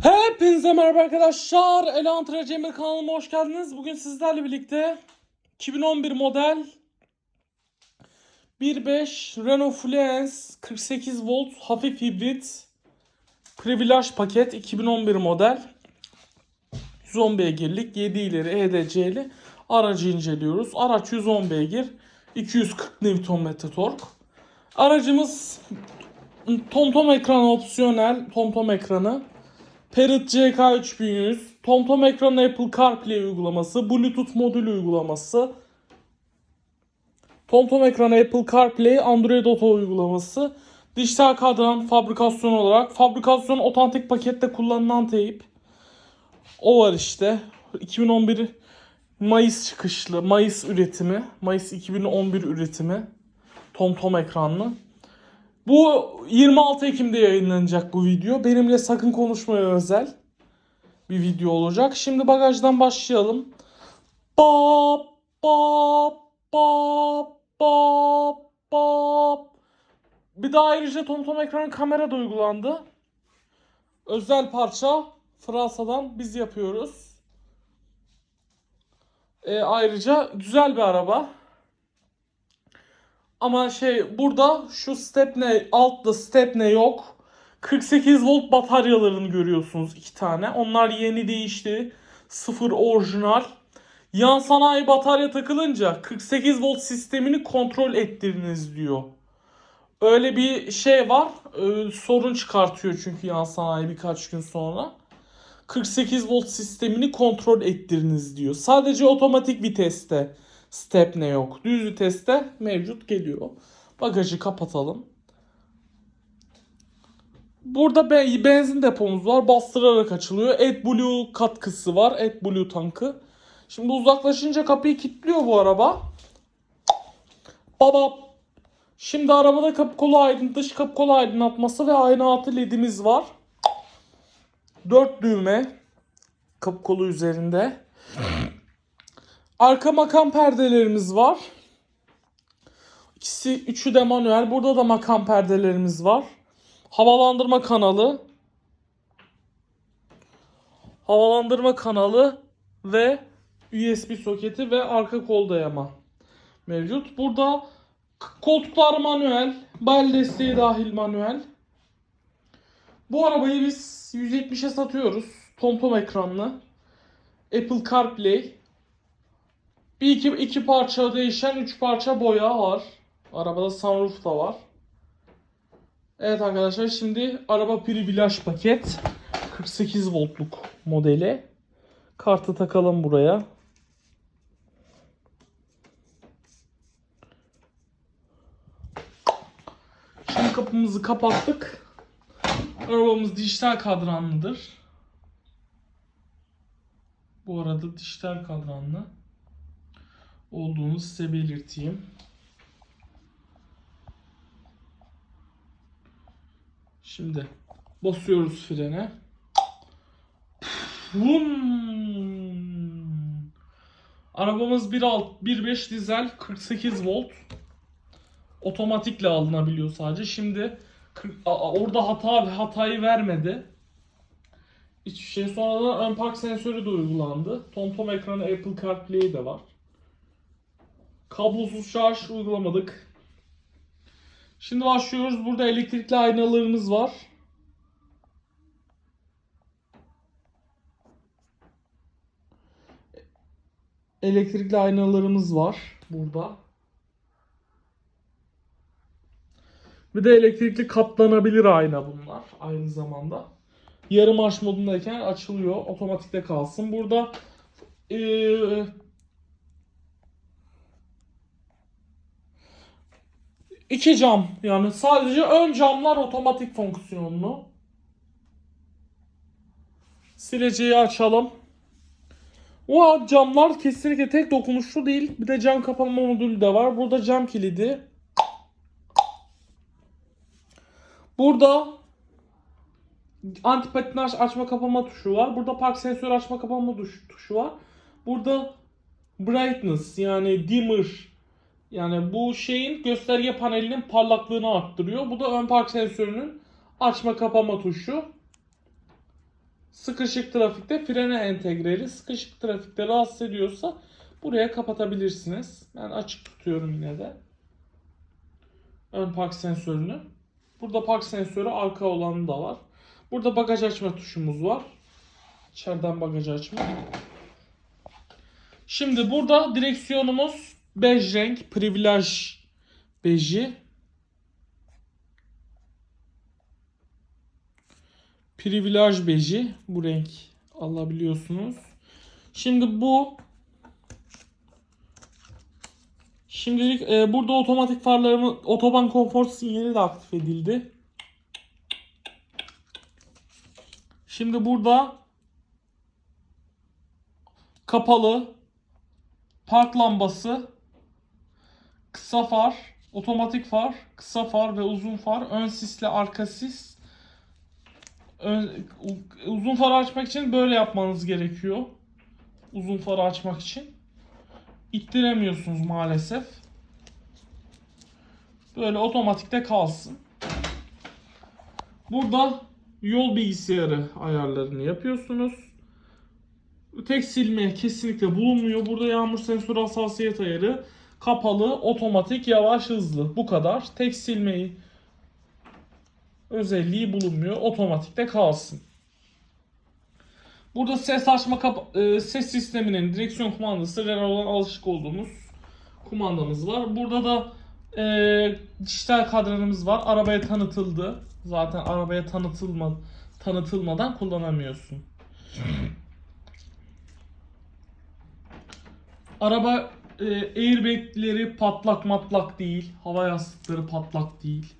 Hepinize merhaba arkadaşlar. Elantra Cemil kanalıma hoş geldiniz. Bugün sizlerle birlikte 2011 model 1.5 Renault Fluence 48 volt hafif hibrit Privilege paket 2011 model 110 beygirlik 7 ileri EDC'li aracı inceliyoruz. Araç 110 beygir 240 Nm tork. Aracımız TomTom ekranı opsiyonel TomTom ekranı Parrot CK 3100, TomTom ekranı Apple CarPlay uygulaması, Bluetooth modül uygulaması, TomTom ekranı Apple CarPlay, Android Auto uygulaması, dijital kadran fabrikasyon olarak, fabrikasyon otantik pakette kullanılan teyip, o var işte. 2011 Mayıs çıkışlı, Mayıs üretimi, Mayıs 2011 üretimi, TomTom ekranlı. Bu 26 Ekim'de yayınlanacak bu video. Benimle sakın konuşmaya özel bir video olacak. Şimdi bagajdan başlayalım. Bap bap bap bap bap. Bir de ayrıca TomTom ekran kamera da uygulandı. Özel parça Fransa'dan biz yapıyoruz. E, ayrıca güzel bir araba. Ama şey burada şu stepne altta stepne yok. 48 volt bataryalarını görüyorsunuz iki tane. Onlar yeni değişti. Sıfır orijinal. Yan sanayi batarya takılınca 48 volt sistemini kontrol ettiriniz diyor. Öyle bir şey var. Ee, sorun çıkartıyor çünkü yan sanayi birkaç gün sonra. 48 volt sistemini kontrol ettiriniz diyor. Sadece otomatik viteste stepne yok. Düz viteste mevcut geliyor. Bagajı kapatalım. Burada be- benzin depomuz var. Bastırarak açılıyor. AdBlue katkısı var. AdBlue tankı. Şimdi uzaklaşınca kapıyı kilitliyor bu araba. Baba. Şimdi arabada kapı kolu aydın, dış kapı kolu aydınlatması ve ayna altı ledimiz var. 4 düğme kapı kolu üzerinde. Arka makam perdelerimiz var. İkisi, üçü de manuel. Burada da makam perdelerimiz var. Havalandırma kanalı. Havalandırma kanalı ve USB soketi ve arka kol dayama mevcut. Burada koltuklar manuel. Bel desteği dahil manuel. Bu arabayı biz 170'e satıyoruz. TomTom ekranlı. Apple CarPlay. Bir iki, iki parça değişen üç parça boya var. Arabada sunroof da var. Evet arkadaşlar şimdi araba privilege paket 48 voltluk modeli. Kartı takalım buraya. Şimdi kapımızı kapattık. Arabamız dijital kadranlıdır. Bu arada dijital kadranlı olduğunu size belirteyim. Şimdi basıyoruz frene. Vum. Arabamız 1.6 1.5 dizel 48 volt. Otomatikle alınabiliyor sadece. Şimdi orada hata hatayı vermedi. Hiçbir şey. Sonradan ön park sensörü de uygulandı. TomTom ekranı Apple CarPlay de var. Kablosuz şarj uygulamadık. Şimdi başlıyoruz. Burada elektrikli aynalarımız var. Elektrikli aynalarımız var burada. Bir de elektrikli katlanabilir ayna bunlar aynı zamanda. Yarım marş modundayken açılıyor. Otomatikte kalsın. Burada eee İki cam yani sadece ön camlar otomatik fonksiyonlu. Sileceği açalım. O camlar kesinlikle tek dokunuşlu değil. Bir de cam kapama modülü de var. Burada cam kilidi. Burada anti patinaj açma kapama tuşu var. Burada park sensör açma kapama tuş- tuşu var. Burada brightness yani dimmer yani bu şeyin gösterge panelinin parlaklığını arttırıyor. Bu da ön park sensörünün açma kapama tuşu. Sıkışık trafikte frene entegreli. Sıkışık trafikte rahatsız ediyorsa buraya kapatabilirsiniz. Ben açık tutuyorum yine de. Ön park sensörünü. Burada park sensörü arka olanı da var. Burada bagaj açma tuşumuz var. İçeriden bagajı açma. Şimdi burada direksiyonumuz bej renk. Privilaj beji. Privilaj beji. Bu renk alabiliyorsunuz. Şimdi bu Şimdilik e, burada otomatik farlarımı otoban konfor sinyali de aktif edildi. Şimdi burada kapalı park lambası, kısa far, otomatik far, kısa far ve uzun far, ön sisle arka sis. Ön- uzun farı açmak için böyle yapmanız gerekiyor. Uzun farı açmak için. İttiremiyorsunuz maalesef. Böyle otomatikte kalsın. Burada yol bilgisayarı ayarlarını yapıyorsunuz. Tek silme kesinlikle bulunmuyor. Burada yağmur sensörü hassasiyet ayarı kapalı, otomatik, yavaş, hızlı. Bu kadar. Tek silmeyi özelliği bulunmuyor. Otomatikte kalsın. Burada ses açma e, ses sisteminin direksiyon kumandası Renault olan alışık olduğumuz kumandamız var. Burada da e, dijital kadranımız var. Arabaya tanıtıldı. Zaten arabaya tanıtılma tanıtılmadan kullanamıyorsun. Araba e, airbagleri patlak matlak değil. Hava yastıkları patlak değil.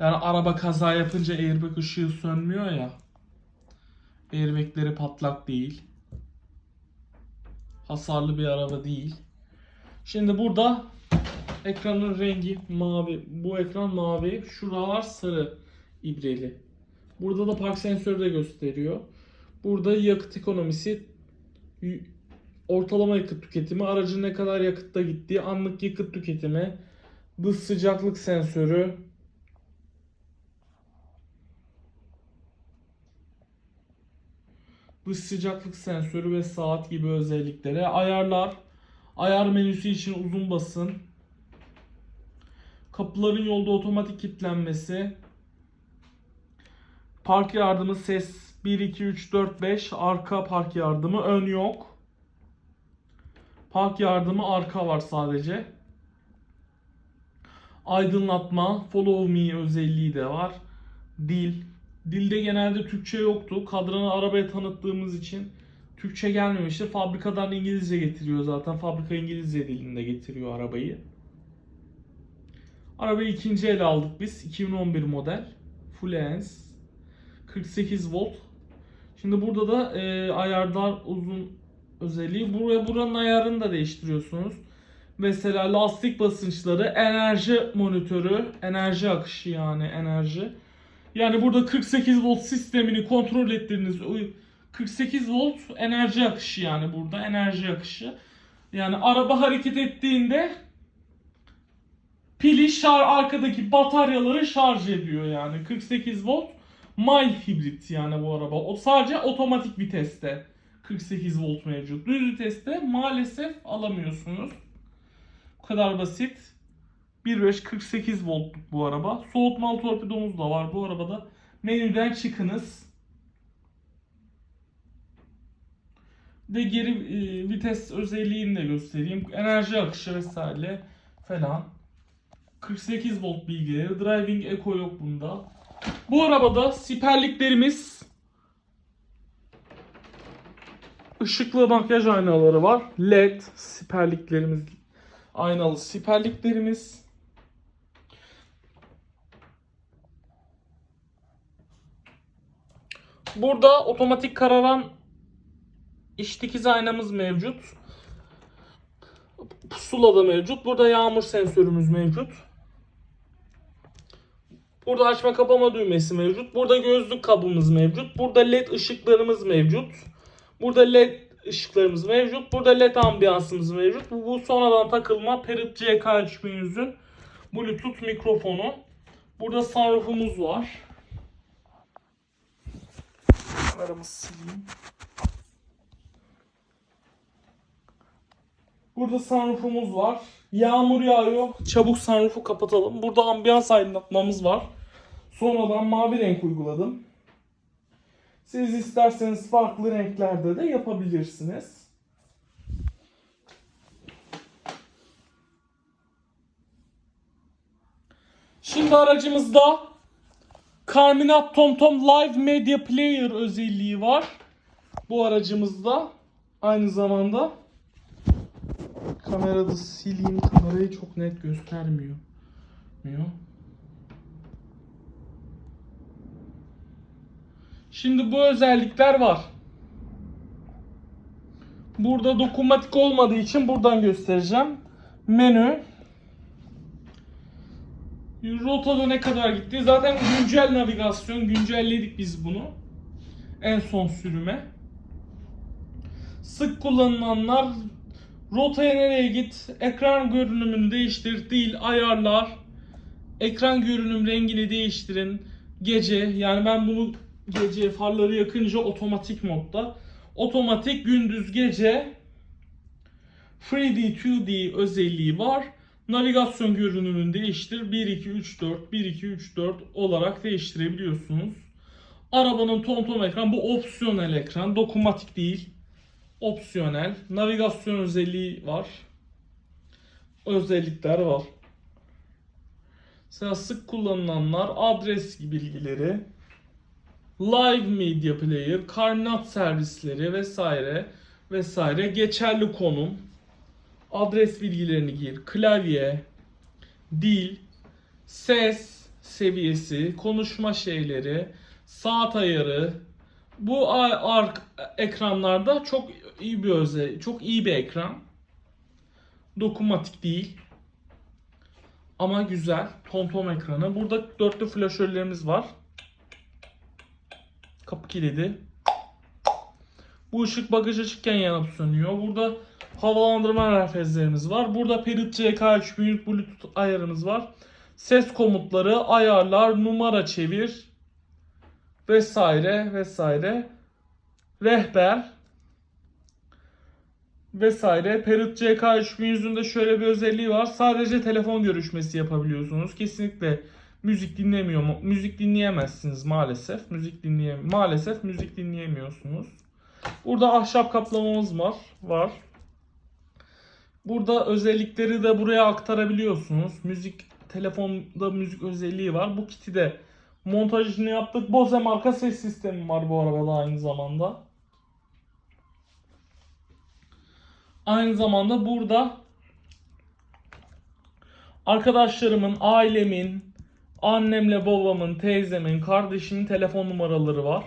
Yani araba kaza yapınca airbag ışığı sönmüyor ya. Airbagleri patlak değil. Hasarlı bir araba değil. Şimdi burada ekranın rengi mavi. Bu ekran mavi. Şuralar sarı ibreli. Burada da park sensörü de gösteriyor. Burada yakıt ekonomisi, ortalama yakıt tüketimi, aracın ne kadar yakıtta gittiği, anlık yakıt tüketimi, dış sıcaklık sensörü, dış sıcaklık sensörü ve saat gibi özelliklere ayarlar. Ayar menüsü için uzun basın. Kapıların yolda otomatik kilitlenmesi. Park yardımı ses 1 2 3 4 5 arka park yardımı ön yok. Park yardımı arka var sadece. Aydınlatma, follow me özelliği de var. Dil. Dilde genelde Türkçe yoktu. Kadranı arabaya tanıttığımız için Türkçe gelmemişti. Fabrikadan İngilizce getiriyor zaten. Fabrika İngilizce dilinde getiriyor arabayı. Arabayı ikinci ele aldık biz. 2011 model. Fluence. 48 volt. Şimdi burada da e, ayarlar uzun özelliği. Buraya buranın ayarını da değiştiriyorsunuz. Mesela lastik basınçları, enerji monitörü, enerji akışı yani enerji. Yani burada 48 volt sistemini kontrol ettiğiniz 48 volt enerji akışı yani burada enerji akışı. Yani araba hareket ettiğinde pili şar arkadaki bataryaları şarj ediyor yani 48 volt mild hibrit yani bu araba. O sadece otomatik viteste 48 volt mevcut. Düz viteste maalesef alamıyorsunuz. Bu kadar basit. 1.5 48 voltluk bu araba. Soğutmalı torpidomuz da var bu arabada. Menüden çıkınız. Ve geri e, vites özelliğini de göstereyim. Enerji akışı vesaire falan. 48 volt bilgileri. Driving Eco yok bunda. Bu arabada siperliklerimiz ışıklı makyaj aynaları var. LED siperliklerimiz aynalı siperliklerimiz. Burada otomatik kararan iç dikiz aynamız mevcut. Pusula da mevcut. Burada yağmur sensörümüz mevcut. Burada açma kapama düğmesi mevcut. Burada gözlük kabımız mevcut. Burada led ışıklarımız mevcut. Burada led ışıklarımız mevcut. Burada led ambiyansımız mevcut. Bu, bu sonradan takılma Parrot CK3100'ün Bluetooth mikrofonu. Burada sunroofumuz var. Kameramı sileyim. Burada sunroofumuz var. Yağmur yağıyor. Çabuk sunroofu kapatalım. Burada ambiyans aydınlatmamız var. Sonradan mavi renk uyguladım. Siz isterseniz farklı renklerde de yapabilirsiniz. Şimdi aracımızda Carminat TomTom Live Media Player özelliği var. Bu aracımızda aynı zamanda kamerada sileyim kamerayı çok net göstermiyor. Diyor. Şimdi bu özellikler var. Burada dokunmatik olmadığı için buradan göstereceğim. Menü. Rotada ne kadar gitti? Zaten güncel navigasyon. Güncelledik biz bunu. En son sürüme. Sık kullanılanlar rotaya nereye git, ekran görünümünü değiştir, değil ayarlar, ekran görünüm rengini değiştirin, gece yani ben bunu gece farları yakınca otomatik modda, otomatik gündüz gece 3D 2D özelliği var. Navigasyon görünümünü değiştir. 1 2 3 4 1 2 3 4 olarak değiştirebiliyorsunuz. Arabanın TomTom ekran bu opsiyonel ekran, dokunmatik değil. Opsiyonel. Navigasyon özelliği var. Özellikler var. Mesela sık kullanılanlar adres bilgileri, live media player, karnat servisleri vesaire vesaire geçerli konum, adres bilgilerini gir, klavye, dil, ses seviyesi, konuşma şeyleri, saat ayarı. Bu ark ekranlarda çok iyi bir özel, çok iyi bir ekran. Dokunmatik değil. Ama güzel. TomTom ekranı. Burada dörtlü flaşörlerimiz var. Kapı kilidi. Bu ışık bagaj açıkken yanıp sönüyor. Burada havalandırma merkezlerimiz var. Burada Perit CK3000 Bluetooth ayarımız var. Ses komutları, ayarlar, numara çevir vesaire vesaire. Rehber vesaire. Perit CK3100'ün şöyle bir özelliği var. Sadece telefon görüşmesi yapabiliyorsunuz. Kesinlikle müzik dinlemiyor mu? Müzik dinleyemezsiniz maalesef. Müzik dinleye maalesef müzik dinleyemiyorsunuz. Burada ahşap kaplamamız var. Var. Burada özellikleri de buraya aktarabiliyorsunuz. Müzik telefonda müzik özelliği var. Bu kiti de montajını yaptık. Bose marka ses sistemi var bu arabada aynı zamanda. Aynı zamanda burada arkadaşlarımın, ailemin, annemle babamın, teyzemin, kardeşimin telefon numaraları var.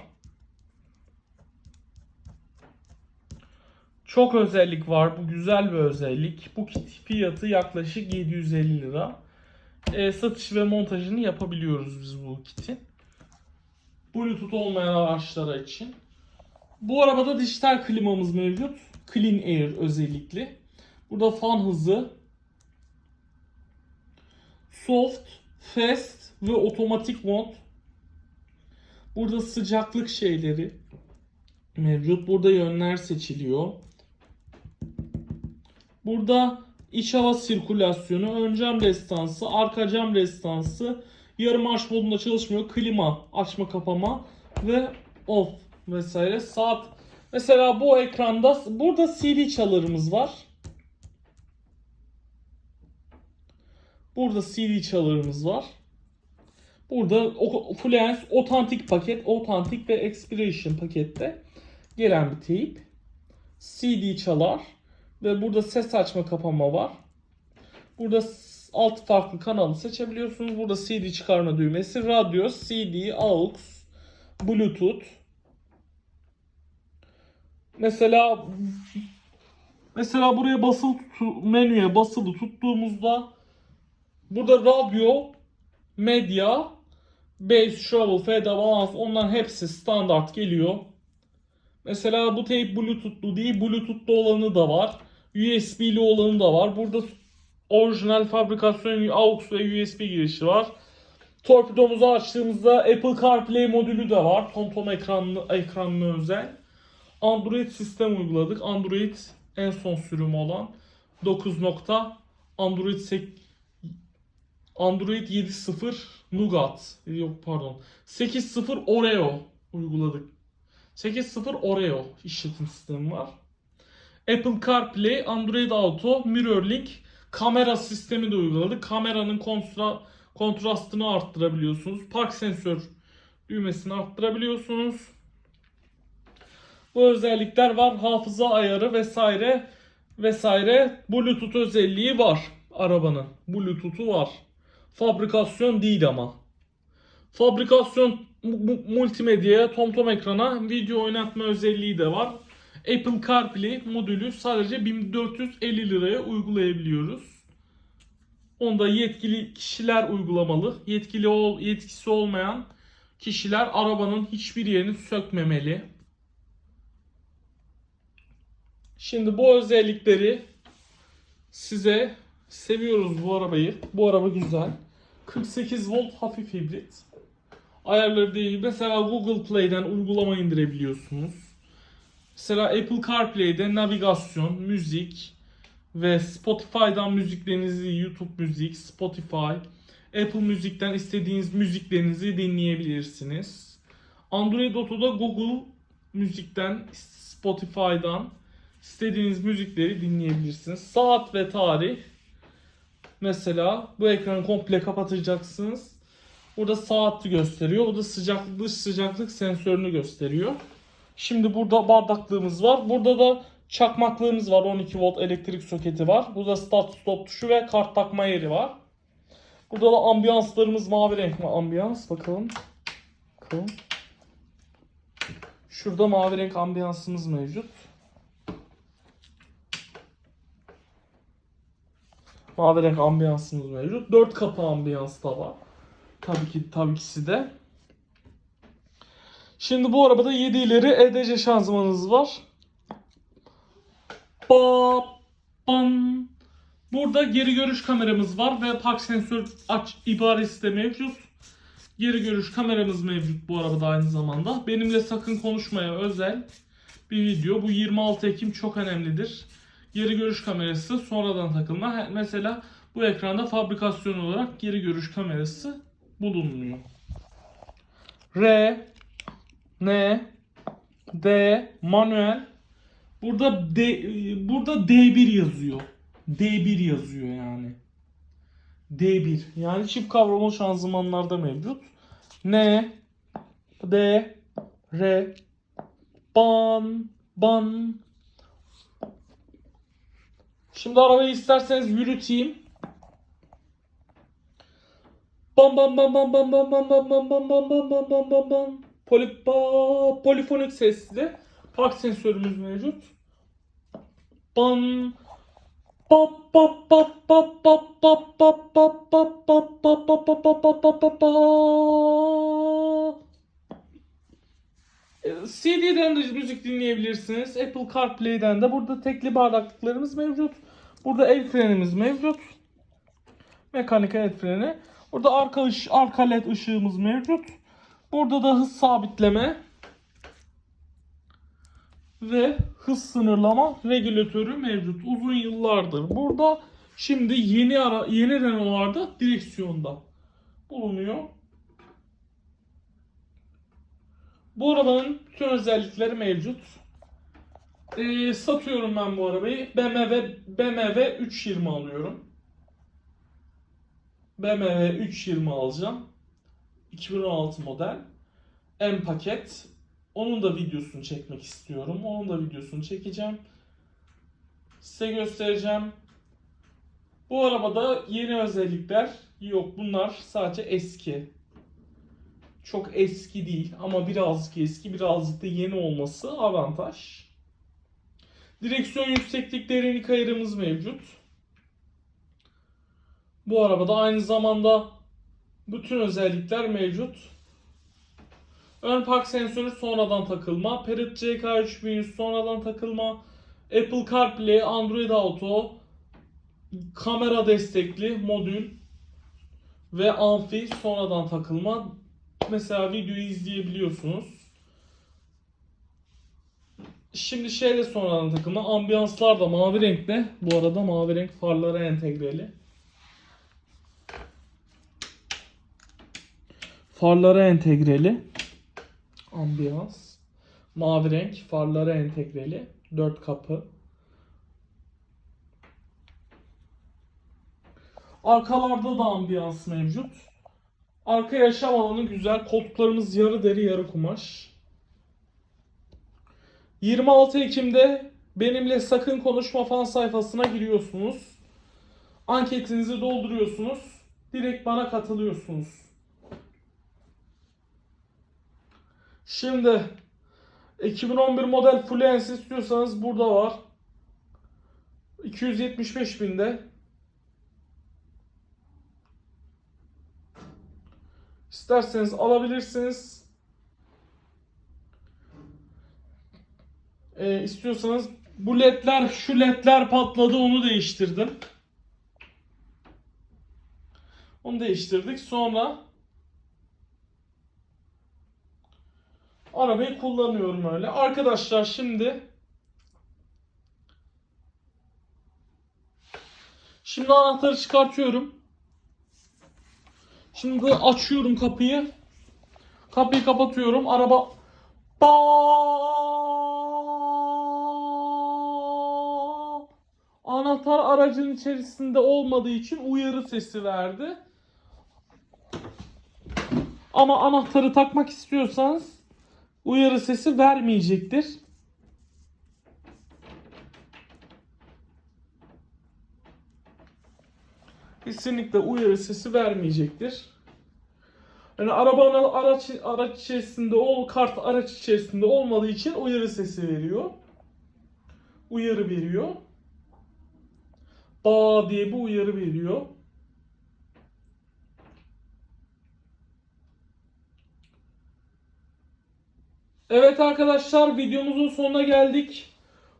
Çok özellik var. Bu güzel bir özellik. Bu kit fiyatı yaklaşık 750 lira. E, satış ve montajını yapabiliyoruz biz bu kitin. Bluetooth olmayan araçlara için. Bu arabada dijital klimamız mevcut. Clean Air özellikli. Burada fan hızı, soft, fast ve otomatik mod. Burada sıcaklık şeyleri mevcut. Burada yönler seçiliyor. Burada iç hava sirkülasyonu, ön cam restansı, arka cam restansı, yarım marş modunda çalışmıyor. Klima, açma kapama ve off vesaire. Saat Mesela bu ekranda burada CD çalarımız var. Burada CD çalarımız var. Burada Fluence otantik paket, otantik ve expiration pakette gelen bir teyip. CD çalar ve burada ses açma kapama var. Burada alt farklı kanalı seçebiliyorsunuz. Burada CD çıkarma düğmesi, radyo, CD, AUX, Bluetooth, Mesela mesela buraya basılı tutu, menüye basılı tuttuğumuzda burada radyo, medya, bass, shovel, fade, balans onların hepsi standart geliyor. Mesela bu teyp bluetoothlu değil, bluetoothlu olanı da var. USB'li olanı da var. Burada orijinal fabrikasyon AUX ve USB girişi var. Torpidomuzu açtığımızda Apple CarPlay modülü de var. TomTom ekranlı, ekranlı özel. Android sistem uyguladık. Android en son sürümü olan 9. nokta Android 8 Android 7.0 Nougat yok pardon 8.0 Oreo uyguladık. 8.0 Oreo işletim sistemi var. Apple CarPlay, Android Auto, MirrorLink kamera sistemi de uyguladık. Kameranın kontra, kontrastını arttırabiliyorsunuz. Park sensör düğmesini arttırabiliyorsunuz. Bu özellikler var. Hafıza ayarı vesaire vesaire. Bluetooth özelliği var arabanın. Bluetooth'u var. Fabrikasyon değil ama. Fabrikasyon mu- mu- multimedyaya, TomTom ekrana video oynatma özelliği de var. Apple CarPlay modülü sadece 1450 liraya uygulayabiliyoruz. Onda yetkili kişiler uygulamalı. Yetkili ol, yetkisi olmayan kişiler arabanın hiçbir yerini sökmemeli. Şimdi bu özellikleri size seviyoruz bu arabayı. Bu araba güzel. 48 volt hafif hibrit. Ayarları değil. Mesela Google Play'den uygulama indirebiliyorsunuz. Mesela Apple CarPlay'de navigasyon, müzik ve Spotify'dan müziklerinizi, YouTube müzik, Spotify, Apple Müzik'ten istediğiniz müziklerinizi dinleyebilirsiniz. Android Auto'da Google Müzik'ten, Spotify'dan istediğiniz müzikleri dinleyebilirsiniz. Saat ve tarih. Mesela bu ekranı komple kapatacaksınız. Burada saati gösteriyor. Burada sıcaklık, dış sıcaklık sensörünü gösteriyor. Şimdi burada bardaklığımız var. Burada da çakmaklığımız var. 12 volt elektrik soketi var. Burada start stop tuşu ve kart takma yeri var. Burada da ambiyanslarımız mavi renk mi? Ambiyans bakalım. Bakalım. Şurada mavi renk ambiyansımız mevcut. Mavi renk ambiyansımız mevcut. 4 kapı ambiyans da var. Tabii ki tabii ki de. Şimdi bu arabada 7 ileri EDC şanzımanımız var. Ba, bam. Burada geri görüş kameramız var ve park sensör aç ibaresi de mevcut. Geri görüş kameramız mevcut bu arabada aynı zamanda. Benimle sakın konuşmaya özel bir video. Bu 26 Ekim çok önemlidir. Geri görüş kamerası sonradan takılma. Mesela bu ekranda fabrikasyon olarak geri görüş kamerası bulunmuyor. R N D manuel burada D burada D1 yazıyor. D1 yazıyor yani. D1 yani çift kavramalı şanzımanlarda mevcut. N D R ban ban Şimdi arabayı isterseniz yürüteyim. Bam bam bam bam bam bam bam bam bam bam bam bam bam bam bam bam. Poli, polifonik sesli. Park sensörümüz mevcut. Bam. Bap bap bap bap bap bap bap bap bap bap bap bap bap bap bap ba. E, CD'den de müzik dinleyebilirsiniz. Apple CarPlay'den de burada tekli bardaklıklarımız mevcut. Burada el frenimiz mevcut. Mekanik el freni. Burada arka ış arka led ışığımız mevcut. Burada da hız sabitleme ve hız sınırlama regülatörü mevcut. Uzun yıllardır burada. Şimdi yeni ara yeni Renault'larda direksiyonda bulunuyor. Bu arabanın tüm özellikleri mevcut. Ee, satıyorum ben bu arabayı. BMW BMW 320 alıyorum. BMW 320 alacağım. 2016 model. M paket. Onun da videosunu çekmek istiyorum. Onun da videosunu çekeceğim. Size göstereceğim. Bu arabada yeni özellikler yok. Bunlar sadece eski. Çok eski değil ama birazcık eski, birazcık da yeni olması avantaj. Direksiyon yükseklik derinlik ayarımız mevcut. Bu arabada aynı zamanda bütün özellikler mevcut. Ön park sensörü sonradan takılma. Perit CK3100 sonradan takılma. Apple CarPlay, Android Auto, kamera destekli modül ve amfi sonradan takılma. Mesela videoyu izleyebiliyorsunuz. Şimdi şeyle sonradan takılma. Ambiyanslar da mavi renkte. Bu arada mavi renk farlara entegreli. Farlara entegreli. Ambiyans. Mavi renk farlara entegreli. 4 kapı. Arkalarda da ambiyans mevcut. Arka yaşam alanı güzel. Koltuklarımız yarı deri yarı kumaş. 26 Ekim'de benimle sakın konuşma fan sayfasına giriyorsunuz. Anketinizi dolduruyorsunuz. Direkt bana katılıyorsunuz. Şimdi 2011 model Fluence istiyorsanız burada var. 275 binde. İsterseniz alabilirsiniz. Ee, istiyorsanız bu ledler şu ledler patladı onu değiştirdim. Onu değiştirdik. Sonra arabayı kullanıyorum öyle. Arkadaşlar şimdi Şimdi anahtarı çıkartıyorum. Şimdi açıyorum kapıyı. Kapıyı kapatıyorum. Araba Ba- Anahtar aracın içerisinde olmadığı için uyarı sesi verdi. Ama anahtarı takmak istiyorsanız uyarı sesi vermeyecektir. Kesinlikle uyarı sesi vermeyecektir. Yani arabanın araç araç içerisinde o kart araç içerisinde olmadığı için uyarı sesi veriyor. Uyarı veriyor. Ba diye bir uyarı veriyor. Evet arkadaşlar videomuzun sonuna geldik.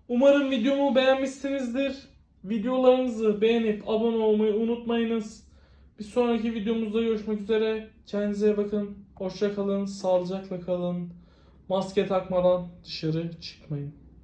Umarım videomu beğenmişsinizdir. Videolarımızı beğenip abone olmayı unutmayınız. Bir sonraki videomuzda görüşmek üzere. Kendinize bakın. Hoşça kalın. Sağlıcakla kalın. Maske takmadan dışarı çıkmayın.